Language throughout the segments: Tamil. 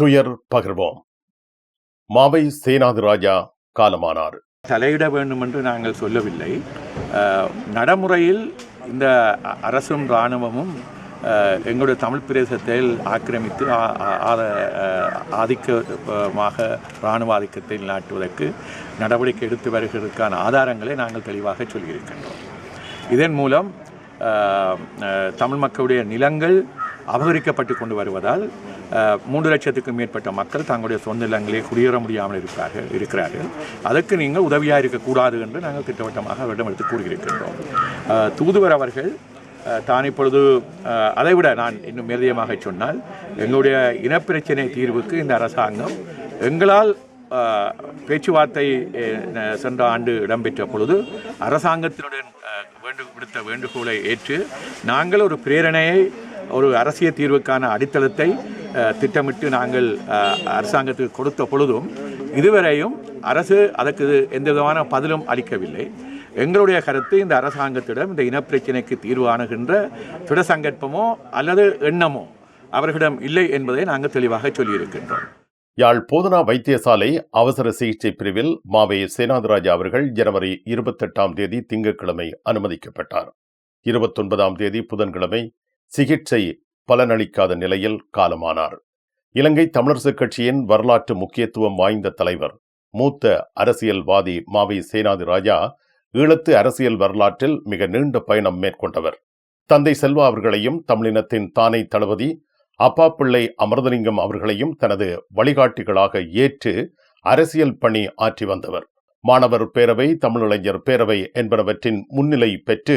துயர் பகிர்வோம். மாவை சேனாது ராஜா காலமானார். தலையிட வேண்டும் என்று நாங்கள் சொல்லவில்லை. நடைமுறையில் இந்த அரசும் இராணுவமும் எங்களுடைய தமிழ் பிரதேசத்தில் ஆக்கிரமித்து ஆதிக்கமாக இராணுவ ஆதிக்கத்தை நாட்டுவதற்கு நடவடிக்கை எடுத்து வருகிறதுக்கான ஆதாரங்களை நாங்கள் தெளிவாக சொல்லியிருக்கின்றோம். இதன் மூலம் தமிழ் மக்களுடைய நிலங்கள் அபகரிக்கப்பட்டு கொண்டு வருவதால் மூன்று லட்சத்துக்கும் மேற்பட்ட மக்கள் தங்களுடைய சொந்த நிலங்களே குடியேற முடியாமல் இருப்பார்கள் இருக்கிறார்கள். அதற்கு நீங்கள் உதவியாக இருக்கக்கூடாது என்று நாங்கள் திட்டவட்டமாக அவரிடம் எடுத்து கூறியிருக்கின்றோம். தூதுவர் அவர்கள் தான் இப்பொழுது அதைவிட நான் இன்னும் மேலதிகமாக சொன்னால் எங்களுடைய இனப்பிரச்சனை தீர்வுக்கு இந்த அரசாங்கம் எங்களால் பேச்சுவார்த்தை சென்ற ஆண்டு இடம்பெற்ற பொழுது அரசாங்கத்தினுடன் வேண்டு விடுத்த வேண்டுகோளை ஏற்று நாங்கள் ஒரு பிரேரணையை ஒரு அரசியல் தீர்வுக்கான அடித்தளத்தை திட்டமிட்டு நாங்கள் அரசாங்கத்துக்கு கொடுத்த பொழுதும் இதுவரையும் அரசு அதற்கு எந்த விதமான பதிலும் அளிக்கவில்லை. எங்களுடைய கருத்து இந்த அரசாங்கத்திடம் இந்த இனப்பிரச்சினைக்கு தீர்வு காணுகின்ற திடசங்கற்பமோ அல்லது எண்ணமோ அவர்களிடம் இல்லை என்பதை நாங்கள் தெளிவாக சொல்லியிருக்கின்றோம். யாழ் போதனா வைத்தியசாலை அவசர சிகிச்சை பிரிவில் மாவை சேனாதிராஜா அவர்கள் ஜனவரி இருபத்தெட்டாம் தேதி திங்கட்கிழமை அனுமதிக்கப்பட்டார். இருபத்தொன்பதாம் தேதி புதன்கிழமை சிகிச்சை பலனளிக்காத நிலையில் காலமானார். இலங்கை தமிழரசுக் கட்சியின் வரலாற்று முக்கியத்துவம் வாய்ந்த தலைவர் மூத்த அரசியல்வாதி மாவி சேனாதி ராஜா ஈழத்து அரசியல் வரலாற்றில் மிக நீண்ட பயணம் மேற்கொண்டவர். தந்தை செல்வா அவர்களையும் தமிழினத்தின் தானை தளபதி அப்பா பிள்ளை அமிர்தலிங்கம் அவர்களையும் தனது வழிகாட்டிகளாக ஏற்று அரசியல் பணி ஆற்றி வந்தவர். மாணவர் பேரவை தமிழிளைஞர் பேரவை என்பனவற்றின் முன்னிலை பெற்று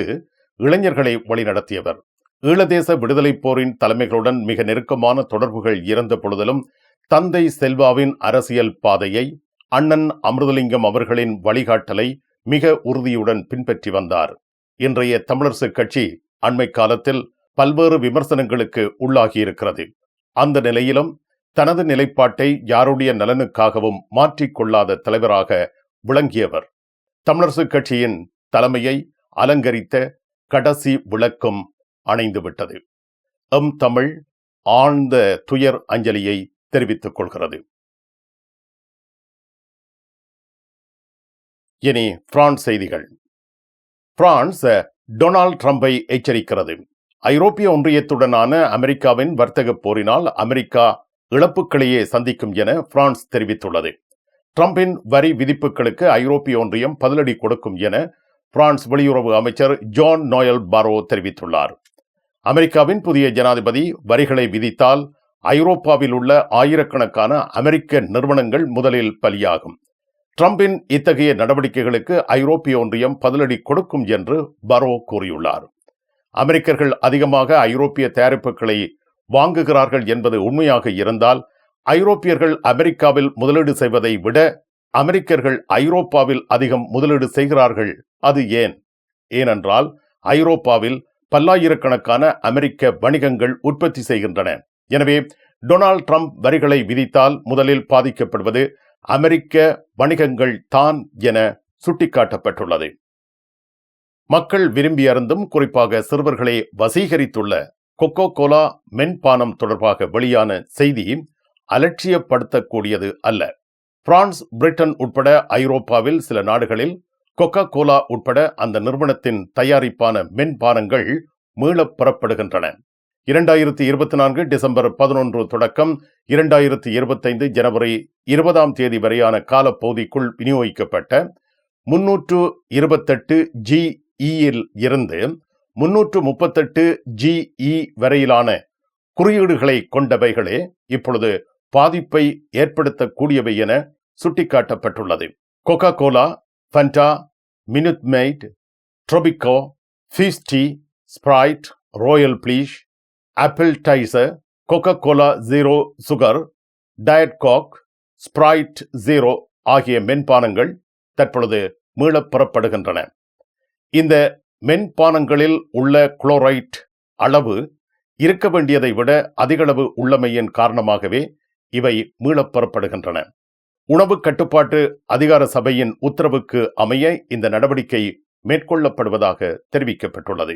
இளைஞர்களை வழிநடத்தியவர். ஈழதேச விடுதலைப் போரின் தலைமைகளுடன் மிக நெருக்கமான தொடர்புகள் இருந்த பொழுதிலும் தந்தை செல்வாவின் அரசியல் பாதையை அண்ணன் அமிர்தலிங்கம் அவர்களின் வழிகாட்டலை மிக உறுதியுடன் பின்பற்றி வந்தார். இன்றைய தமிழரசுக் கட்சி அண்மை காலத்தில் பல்வேறு விமர்சனங்களுக்கு உள்ளாகியிருக்கிறது. அந்த நிலையிலும் தனது நிலைப்பாட்டை யாருடைய நலனுக்காகவும் மாற்றிக்கொள்ளாத தலைவராக விளங்கியவர். தமிழரசுக் கட்சியின் தலைமையை அலங்கரித்த கடைசி விளக்கும் அணைந்துவிட்டது எம் தமிழ் ஆழ்ந்த துயர் அஞ்சலியை தெரிவித்துக் கொள்கிறது. இனி பிரான்ஸ் செய்திகள். பிரான்ஸ் டொனால்ட் ட்ரம்பை எச்சரிக்கிறது. ஐரோப்பிய ஒன்றியத்துடனான அமெரிக்காவின் வர்த்தக போரினால் அமெரிக்கா இழப்புகளையே சந்திக்கும் என பிரான்ஸ் தெரிவித்துள்ளது. ட்ரம்பின் வரி விதிப்புகளுக்கு ஐரோப்பிய ஒன்றியம் பதிலடி கொடுக்கும் என பிரான்ஸ் வெளியுறவு அமைச்சர் ஜான் நோயல் பாரோ தெரிவித்துள்ளார். அமெரிக்காவின் புதிய ஜனாதிபதி வரிகளை விதித்தால் ஐரோப்பாவில் உள்ள ஆயிரக்கணக்கான அமெரிக்க நிறுவனங்கள் முதலில் பலியாகும். ட்ரம்பின் இத்தகைய நடவடிக்கைகளுக்கு ஐரோப்பிய ஒன்றியம் பதிலடி கொடுக்கும் என்று பரோ கூறியுள்ளார். அமெரிக்கர்கள் அதிகமாக ஐரோப்பிய தயாரிப்புகளை வாங்குகிறார்கள் என்பது உண்மையாக இருந்தால் ஐரோப்பியர்கள் அமெரிக்காவில் முதலீடு செய்வதை விட அமெரிக்கர்கள் ஐரோப்பாவில் அதிகம் முதலீடு செய்கிறார்கள் அது ஏன்? ஏனென்றால் ஐரோப்பாவில் பல்லாயிரக்கணக்கான அமெரிக்க வணிகங்கள் உற்பத்தி செய்கின்றன. எனவே டொனால்ட் ட்ரம்ப் வரிகளை விதித்தால் முதலில் பாதிக்கப்படுவது அமெரிக்க வணிகங்கள் தான் என சுட்டிக்காட்டப்பட்டுள்ளது. மக்கள் விரும்பி அருந்தும் குறிப்பாக சிறுவர்களை வசீகரித்துள்ள கொக்கோ கோலா மென்பானம் தொடர்பாக வெளியான செய்தி அலட்சியப்படுத்தக்கூடியது அல்ல. பிரான்ஸ் பிரிட்டன் உட்பட ஐரோப்பாவில் சில நாடுகளில் கொக்கா கோலா உட்பட அந்த நிறுவனத்தின் தயாரிப்பான மென்பானங்கள் மீளப் பெறப்படுகின்றன. இரண்டாயிரத்தி இருபத்தி நான்கு டிசம்பர் பதினொன்று தொடக்கம் இரண்டாயிரத்தி இருபத்தைந்து ஜனவரி இருபதாம் தேதி வரையான காலப்பகுதிக்குள் விநியோகிக்கப்பட்ட முன்னூற்று இருபத்தெட்டு ஜிஇயில் இருந்து முன்னூற்று முப்பத்தெட்டு ஜிஇ வரையிலான குறியீடுகளை கொண்டவைகளே இப்பொழுது பாதிப்பை ஏற்படுத்தக்கூடியவை என சுட்டிக்காட்டப்பட்டுள்ளது. Coca Cola Fanta Minute Maid Tropico Feisty Sprite Royal Bliss Apple Tizer Coca Cola zero sugar diet Coke Sprite zero ஆகிய மென்பானங்கள் தற்பொழுது மீளப் பெறப்படுகின்றன இந்த மென்பானங்களில் உள்ள குளோரைட் அளவு இருக்க வேண்டியதை விட அதிகளவு உள்ளமையின் காரணமாகவே இவை மீளப் பெறப்படுகின்றன உணவு கட்டுப்பாட்டு அதிகார சபையின் உத்தரவுக்கு அமைய இந்த நடவடிக்கை மேற்கொள்ளப்படுவதாக தெரிவிக்கப்பட்டுள்ளது.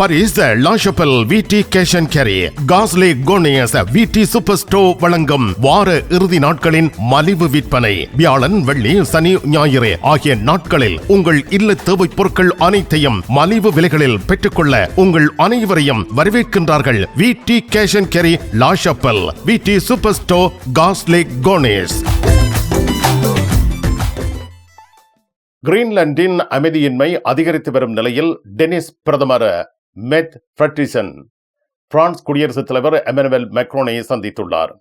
பரிஸ் லாஷப்பல் விடி கேஷன் கேரி காஸ்லே கோனியஸ் விடி சூப்பர் ஸ்டோ வழங்கும் வார இறுதி நாட்களின் மலிவு விற்பனை. வியாழன் வெள்ளி சனி ஞாயிறு ஆகிய நாட்களில் உங்கள் இல்ல தேவை பொருட்கள் அனைத்தையும் மலிவு விலைகளில் பெற்றுக்கொள்ள உங்கள் அனைவரையும் வரவேற்கின்றார்கள் விடி கேஷன் கேரி லாஷப்பல் விடி சூப்பர் ஸ்டோ காஸ்லே கோனேஸ் கிரீன்லாந்தின் அமைதியின்மை அதிகரித்து வரும் நிலையில் டெனிஸ் பிரதமர் மெத் ஃப்ரெட்ரிசன் பிரான்ஸ் குடியரசுத் தலைவர் எமனுவல் மெக்ரோனை சந்தித்துள்ளார்.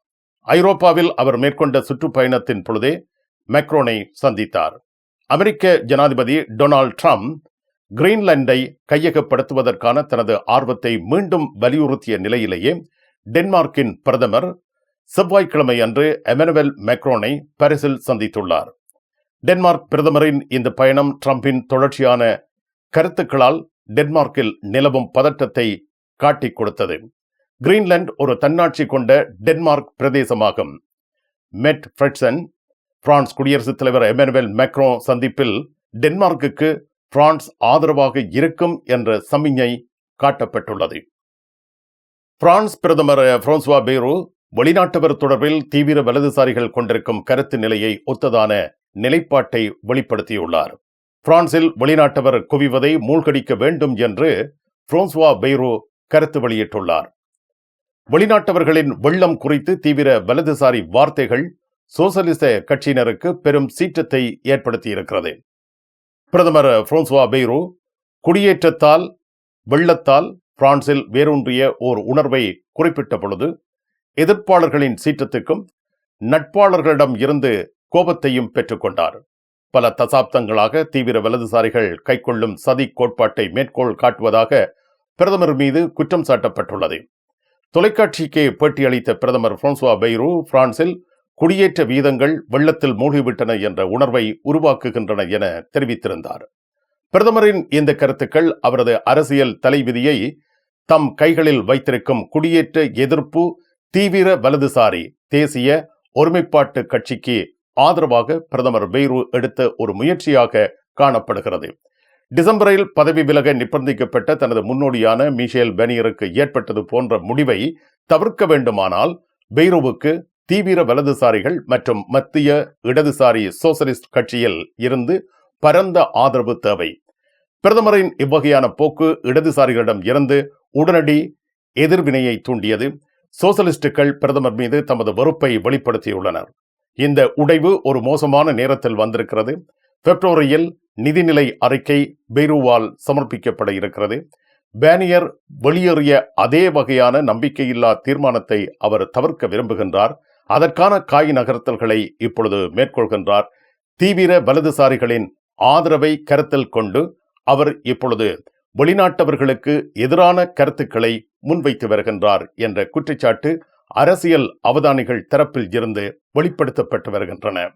ஐரோப்பாவில் அவர் மேற்கொண்ட சுற்றுப்பயணத்தின் பொழுதே மெக்ரோனை சந்தித்தார். அமெரிக்க ஜனாதிபதி டொனால்ட் ட்ரம்ப் கிரீன்லாந்தை கையகப்படுத்துவதற்கான தனது ஆர்வத்தை மீண்டும் வலியுறுத்திய நிலையிலேயே டென்மார்க்கின் பிரதமர் செவ்வாய்க்கிழமை அன்று எமனுவல் மெக்ரோனை பாரிஸில் சந்தித்துள்ளார். டென்மார்க் பிரதமரின் இந்த பயணம் ட்ரம்பின் தொடர்ச்சியான கருத்துக்களால் டென்மார்க்கில் நிலவும் பதற்றத்தை காட்டிக் கொடுத்தது. கிரீன்லாந்து ஒரு தன்னாட்சி கொண்ட டென்மார்க் பிரதேசமாகும். மெட் ஃப்ரெட்சன் பிரான்ஸ் குடியரசுத் தலைவர் எமனுவேல் மேக்ரோ சந்திப்பில் டென்மார்க்குக்கு பிரான்ஸ் ஆதரவாக இருக்கும் என்ற சமிஞ்சை காட்டப்பட்டுள்ளது. பிரான்ஸ் பிரதமர் பிரான்சுவா பேரு வெளிநாட்டவர் தொடர்பில் தீவிர வலதுசாரிகள் கொண்டிருக்கும் கருத்து நிலையை ஒத்ததான நிலைப்பாட்டை வெளிப்படுத்தியுள்ளார். பிரான்சில் வெளிநாட்டவர் குவிவதை மூழ்கடிக்க வேண்டும் என்று பிரான்சுவா பெய்ரோ கருத்து வெளியிட்டுள்ளார். வெளிநாட்டவர்களின் வெள்ளம் குறித்து தீவிர வலதுசாரி வார்த்தைகள் சோசலிச கட்சியினருக்கு பெரும் சீற்றத்தை ஏற்படுத்தியிருக்கிறது. பிரதமர் பிரான்சுவா பெய்ரோ குடியேற்றத்தால் வெள்ளத்தால் பிரான்சில் வேரூன்றிய ஓர் உணர்வை குறிப்பிட்ட பொழுது எதிர்ப்பாளர்களின் சீற்றத்துக்கும் நட்பாளர்களிடம் இருந்து கோபத்தையும் பெற்றுக்கொண்டார். பல தசாப்தங்களாக தீவிர வலதுசாரிகள் கைக்கொள்ளும் சதி கோட்பாட்டை மேற்கோள் காட்டுவதாக பிரதமர் மீது குற்றம் சாட்டப்பட்டுள்ளது. தொலைக்காட்சிக்கு பேட்டியளித்த பிரதமர் பிரான்சுவா பெய்ரூ பிரான்சில் குடியேற்ற வீதங்கள் வெள்ளத்தில் மூழ்கிவிட்டன என்ற உணர்வை உருவாக்குகின்றன என தெரிவித்திருந்தார். பிரதமரின் இந்த கருத்துக்கள் அவரது அரசியல் தலைவிதியை தம் கைகளில் வைத்திருக்கும் குடியேற்ற எதிர்ப்பு தீவிர வலதுசாரி தேசிய ஒருமைப்பாட்டு கட்சிக்கு ஆதரவாக பிரதமர் பெய்ரு எடுத்த ஒரு முயற்சியாக காணப்படுகிறது. டிசம்பரில் பதவி விலக நிர்பந்திக்கப்பட்ட தனது முன்னோடியான மிஷேல் பெனியருக்கு ஏற்பட்டது போன்ற முடிவை தவிர்க்க வேண்டுமானால் பெய்ரோவுக்கு தீவிர வலதுசாரிகள் மற்றும் மத்திய இடதுசாரி சோசலிஸ்ட் கட்சியில் இருந்து பரந்த ஆதரவு தேவை. பிரதமரின் இவ்வகையான போக்கு இடதுசாரிகளிடம் இருந்து உடனடி எதிர்வினையை தூண்டியது. சோசலிஸ்டுகள் பிரதமர் மீது தமது வெறுப்பை வெளிப்படுத்தியுள்ளனர். இந்த உடைவு ஒரு மோசமான நேரத்தில் வந்திருக்கிறது. பிப்ரவரியில் நிதிநிலை அறிக்கை பெய்ரூவால் சமர்ப்பிக்கப்பட இருக்கிறது. பேனியர் வெளியேறிய அதே வகையான நம்பிக்கையில்லா தீர்மானத்தை அவர் தவிர்க்க விரும்புகின்றார். அதற்கான காய் நகர்த்தல்களை இப்பொழுது மேற்கொள்கின்றார். தீவிர வலதுசாரிகளின் ஆதரவை கருத்தில் கொண்டு அவர் இப்பொழுது வெளிநாட்டவர்களுக்கு எதிரான கருத்துக்களை முன்வைத்து வருகின்றார் என்ற குற்றச்சாட்டு அரசியல் அவதானிகள் தரப்பில் இருந்து வெளிப்படுத்தப்பட்டு வருகின்றன.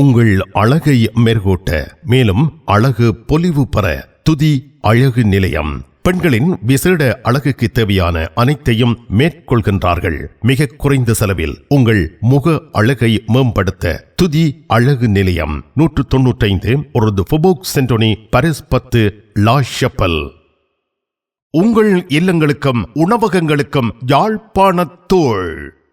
உங்கள் அழகை மெருகூட்ட மேலும் அழகு பொலிவு பெற துதி அழகு நிலையம். பெண்களின் விசேட அழகுக்கு தேவையான அனைத்தையும் மேற்கொள்கின்றார்கள். மிக குறைந்த செலவில் உங்கள் முக அழகை மேம்படுத்த துதி அழகு நிலையம். நூற்று தொன்னூற்றைந்து ஒரு ஃபுபோக் சென்டோனி பரிஸ் பத்து லா ஷப்பல். உங்கள் இல்லங்களுக்கும் உணவகங்களுக்கும் யாழ்ப்பாணத்தோள்